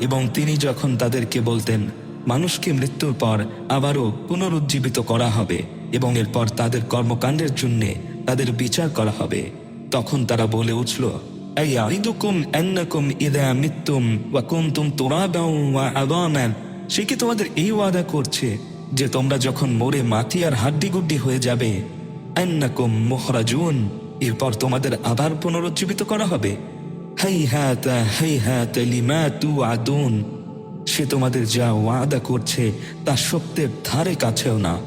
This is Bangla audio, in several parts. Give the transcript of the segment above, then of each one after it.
এবং তিনি যখন তাদেরকে বলতেন, মানুষকে মৃত্যুর পর আবারও পুনরুজ্জীবিত করা হবে এবং এরপর তাদের কর্মকাণ্ডের জন্য তাদের বিচার করা হবে, তখন তারা বলে উঠল সে কি তোমাদের এই ওয়াদা করছে যে তোমরা যখন মরে মাটি আর হাড্ডি গুড্ডি হয়ে যাবে, আন্নাকুম মুখরাজুন, এরপর তোমাদের আবার পুনরুজ্জীবিত করা হবে? তু সে তোমাদের যা ওয়াদা করছে, তা সত্যের ধারে কাছেও না।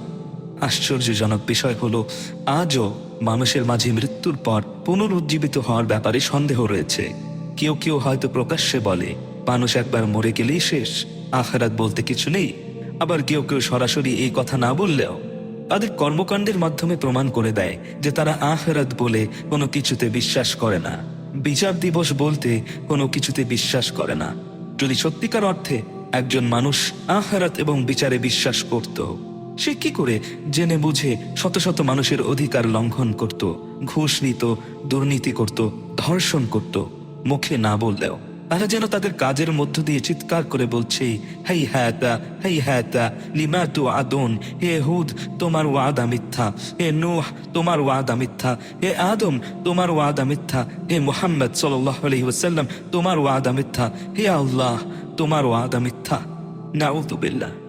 আশ্চর্যজনক বিষয় হলো, আজও মানুষের মাঝে মৃত্যুর পর পুনরুজ্জীবিত হওয়ার ব্যাপারে সন্দেহ রয়েছে। কেউ কেউ হয়তো প্রকাশ্যে বলে, মানুষ একবার মরে গেলেই শেষ, আখেরাত বলতে কিছু নেই। আবার কেউ কেউ সরাসরি এই কথা না বললেও, তাদের কর্মকাণ্ডের মাধ্যমে প্রমাণ করে দেয় যে তারা আখেরাত বলে কোনো কিছুতে বিশ্বাস করে না। বিচার দিবস বলতে কোনো কিছুতে বিশ্বাস করে না। যদি সত্যিকার অর্থে একজন মানুষ আহারাত এবং বিচারে বিশ্বাস করত, সে কি করে জেনে বুঝে শত শত মানুষের অধিকার লঙ্ঘন করত, ঘুষ নিত, দুর্নীতি করত, ধর্ষণ করত, মুখে না বললেও? তারা যেন তাদের কাজের মধ্য দিয়ে চিৎকার করে বলছে, হেই হ্যাতা হেই হ্যাতা লিমা তু আদন, হে হুদ, তোমার ওয়াদা মিথ্যা, হে নোহ, তোমার ওয়াদা মিথ্যা, হে আদম, তোমার ওয়াদা মিথ্যা, হে মোহাম্মদ সাল্লাহ আলহি তোমার ওয়াদা মিথ্যা, হে আল্লাহ, তোমার ওয়াদা মিথ্যা। নাউদুবিল্লাহ